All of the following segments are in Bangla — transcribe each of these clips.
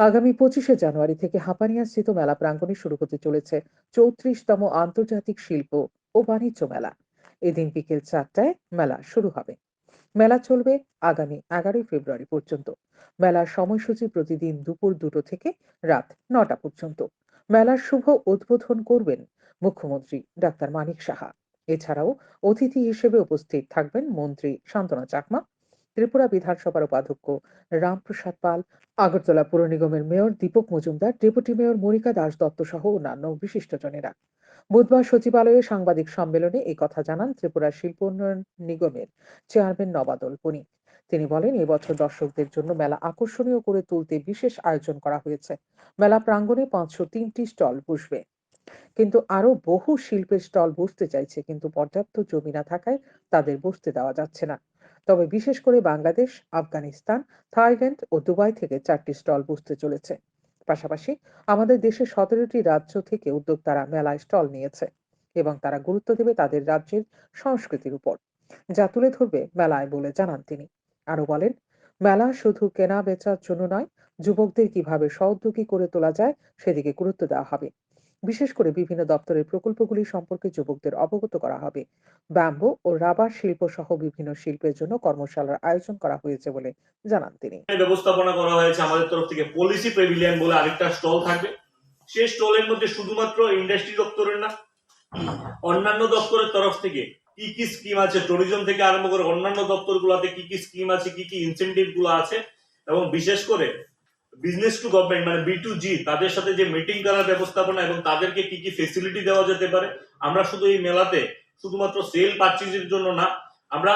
আগামী পঁচিশে জানুয়ারি থেকে হাপানিয়া স্থিত মেলা প্রাঙ্গণে শুরু হতে চলেছে চৌত্রিশতম আন্তর্জাতিক শিল্প ও বাণিজ্য মেলা। এদিন বিকেল চারটায় মেলা শুরু হবে। মেলা চলবে আগামী এগারোই ফেব্রুয়ারি পর্যন্ত। মেলার সময়সূচি প্রতিদিন দুপুর দুটো থেকে রাত নটা পর্যন্ত। মেলার শুভ উদ্বোধন করবেন মুখ্যমন্ত্রী ডাক্তার মানিক সাহা। এছাড়াও অতিথি হিসেবে উপস্থিত থাকবেন মন্ত্রী শান্তনা চাকমা ত্রিপুরা বিধানসভার উপাধ্যক্ষ রামপ্রসাদ পাল, আগরতলা পুর নিগমের mayor Dipak Majumdar, deputy mayor Monika Das Dutta সহ অন্যান্য বিশিষ্টজনেরা। বুধবার সচিবালয়ে সাংবাদিক সম্মেলনে এই কথা জানান ত্রিপুরা শিল্প উন্নয়ন নিগমের চেয়ারম্যান নবাদল পনি তিনি বলেন এবছর দর্শকদের জন্য মেলা আকর্ষণীয় করে তুলতে বিশেষ আয়োজন করা হয়েছে। মেলা প্রাঙ্গণে পাঁচশো তিনটি স্টল বসবে। কিন্তু আরও বহু শিল্পের স্টল বসতে চাইছে, কিন্তু পর্যাপ্ত জমি না থাকায় তাদের বসতে দেওয়া যাচ্ছে না। তবে বিশেষ করে বাংলাদেশ, আফগানিস্তান, থাইল্যান্ড ও দুবাই থেকে চারটি স্টল বসতে চলেছে। পাশাপাশি আমাদের দেশের সতেরোটি রাজ্য থেকে উদ্যোক্তারা মেলায় স্টল নিয়েছে এবং তারা গুরুত্ব দেবে তাদের রাজ্যের সংস্কৃতির উপর, যা তুলে ধরবে মেলায় বলে জানান তিনি। আরও বলেন, মেলা শুধু কেনা বেচার জন্য নয়, যুবকদের কীভাবে সহযোগী করে তোলা যায় সেদিকে গুরুত্ব দেওয়া হবে। বিশেষ করে বিভিন্ন দপ্তরের প্রকল্পগুলি সম্পর্কে যুবকদের অবগত করা হবে। ব্যাম্বো ও রাবার শিল্প সহ বিভিন্ন শিল্পের জন্য কর্মশালার আয়োজন করা হয়েছে বলে জানান তিনি। ব্যবস্থাপনা করা হয়েছে আমাদের তরফ থেকে পলিসি প্রেভিলিয়ান বলে আরেকটা স্টল থাকবে। সেই স্টলের মধ্যে শুধুমাত্র ইন্ডাস্ট্রি দপ্তরের না, অন্যান্য দপ্তরের তরফ থেকে কি কি স্কিম আছে ট্যুরিজম থেকে আরম্ভ করে অন্যান্য দপ্তর দপ্তরগুলোতে কি কি স্কিম আছে, কি কি ইনসেন্টিভগুলো আছে এবং বিশেষ করে বিজনেস টু গভর্নমেন্ট মানে বি টু জি তাদের সাথে যে মিটিং করার ব্যবস্থাপনা এবং তাদেরকে কি কি ফেসিলিটি দেওয়া যেতে পারে, আমরা শুধু এই মেলাতে শুধুমাত্র সেল পারচেজের জন্য না, আমরা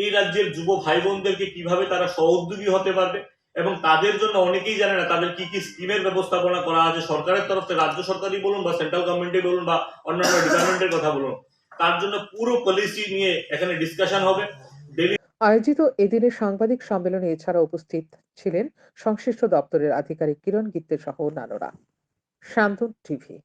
এই রাজ্যের যুব ভাই বোনদেরকে কীভাবে তারা সহোদ্যোগী হতে পারবে এবং তাদের জন্য অনেকেই জানে না তাদের কি কি স্কিমের ব্যবস্থাপনা করা আছে, সরকারের তরফ থেকে, রাজ্য সরকারই বলুন বা সেন্ট্রাল গভর্নমেন্টই বলুন বা অন্যান্য ডিপার্টমেন্টের কথা বলুন। তার জন্য পুরো পলিসি নিয়ে এখানে ডিসকাশন হবে। আয়োজিত এদিনের সাংবাদিক সম্মেলনে এছাড়া উপস্থিত ছিলেন সংশ্লিষ্ট দপ্তরের আধিকারিক কিরণ গিত্তে সহ অন্যান্যরা। শান্তন টিভি